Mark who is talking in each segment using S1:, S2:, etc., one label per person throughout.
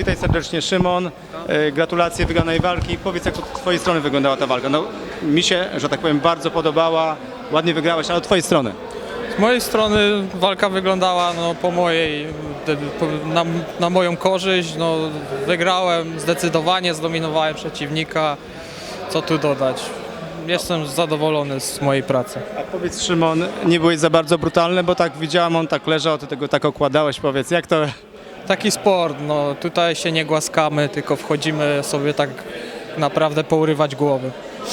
S1: Witaj serdecznie Szymon, E, gratulacje wygranej walki. Powiedz jak od twojej strony wyglądała ta walka. No, mi się, że tak powiem, bardzo podobała, ładnie wygrałeś, ale od twojej strony.
S2: Z mojej strony walka wyglądała no, po mojej, na, na moją korzyść. No, wygrałem zdecydowanie, zdominowałem przeciwnika. Co tu dodać? Jestem zadowolony z mojej pracy.
S1: A powiedz Szymon, nie byłeś za bardzo brutalny, bo tak widziałam, on tak leżał, ty tego tak okładałeś. Powiedz, jak to...
S2: Taki sport, no tutaj się nie głaskamy, tylko wchodzimy sobie tak naprawdę pourywać głowy.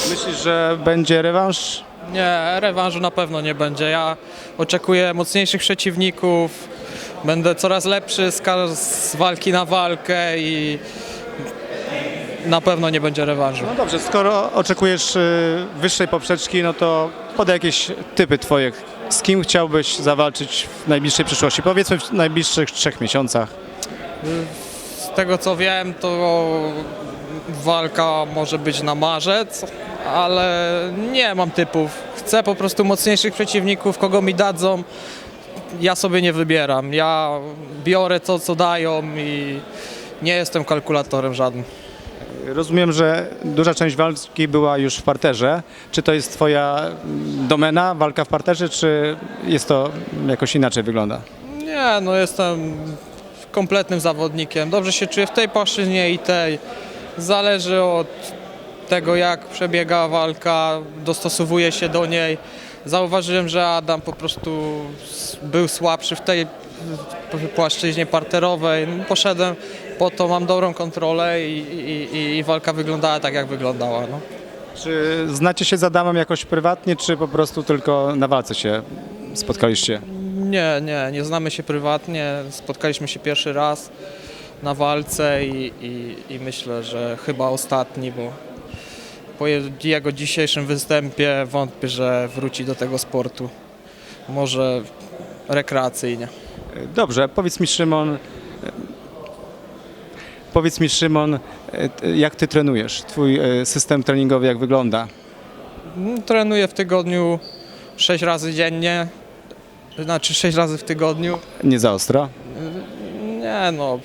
S1: Myślisz, że będzie rewanż?
S2: Nie, rewanżu na pewno nie będzie. Ja oczekuję mocniejszych przeciwników, będę coraz lepszy z, ka- z walki na walkę i na pewno nie będzie rewanżu.
S1: No dobrze, skoro oczekujesz y, wyższej poprzeczki, no to podaj jakieś typy twoje. Z kim chciałbyś zawalczyć w najbliższej przyszłości? Powiedzmy w najbliższych trzech miesiącach.
S2: Z tego co wiem, to walka może być na marzec, ale nie mam typów. Chcę po prostu mocniejszych przeciwników, kogo mi dadzą. Ja sobie nie wybieram. Ja biorę to, co dają i nie jestem kalkulatorem żadnym.
S1: Rozumiem, że duża część walki była już w parterze. Czy to jest twoja domena, walka w parterze, czy jest to jakoś inaczej wygląda?
S2: Nie, no jestem kompletnym zawodnikiem. Dobrze się czuję w tej płaszczyźnie i tej. Zależy od tego, jak przebiega walka, dostosowuję się do niej. Zauważyłem, że Adam po prostu był słabszy w tej płaszczyźnie parterowej. No, Poszedłem po to, mam dobrą kontrolę i, i, i walka wyglądała tak, jak wyglądała. No.
S1: Czy znacie się z Adamem jakoś prywatnie, czy po prostu tylko na walce się spotkaliście?
S2: Nie, nie, nie znamy się prywatnie. Spotkaliśmy się pierwszy raz na walce i, i, i myślę, że chyba ostatni, bo po je- jego dzisiejszym występie wątpię, że wróci do tego sportu. Może rekreacyjnie.
S1: Dobrze, powiedz mi Szymon, powiedz mi Szymon, jak ty trenujesz? Twój e, system treningowy jak wygląda?
S2: Mm, Trenuję w tygodniu 6 razy dziennie, znaczy 6 razy w tygodniu.
S1: Nie za ostro?
S2: Nie no,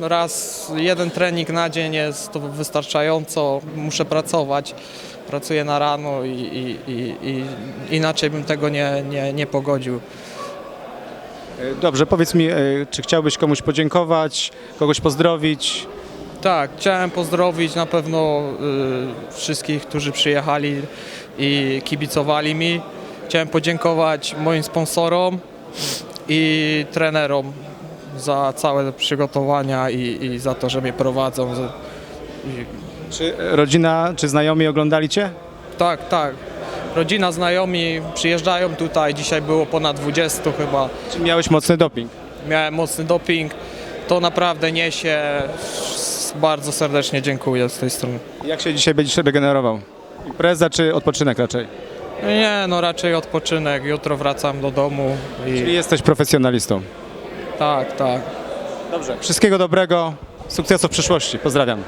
S2: raz jeden trening na dzień jest to wystarczająco. Muszę pracować. Pracuję na rano i, i, i, i inaczej bym tego nie, nie, nie pogodził.
S1: Dobrze, powiedz mi, e, czy chciałbyś komuś podziękować, kogoś pozdrowić?
S2: Tak, chciałem pozdrowić na pewno y, wszystkich, którzy przyjechali i kibicowali mi. Chciałem podziękować moim sponsorom i trenerom za całe przygotowania i, i za to, że mnie prowadzą. I-
S1: Czy rodzina, czy znajomi oglądali cię?
S2: Tak, tak. Rodzina, znajomi przyjeżdżają tutaj. Dzisiaj było ponad 20 chyba.
S1: Czy miałeś mocny doping?
S2: Miałem mocny doping. To naprawdę niesie. Bardzo serdecznie dziękuję z tej strony.
S1: Jak się dzisiaj będziesz regenerował? Impreza czy odpoczynek raczej?
S2: Nie, no raczej odpoczynek. Jutro wracam do domu
S1: Czyli
S2: i
S1: jesteś profesjonalistą.
S2: tak, tak.
S1: Dobrze. Wszystkiego dobrego, sukcesu w przyszłości. Pozdrawiam.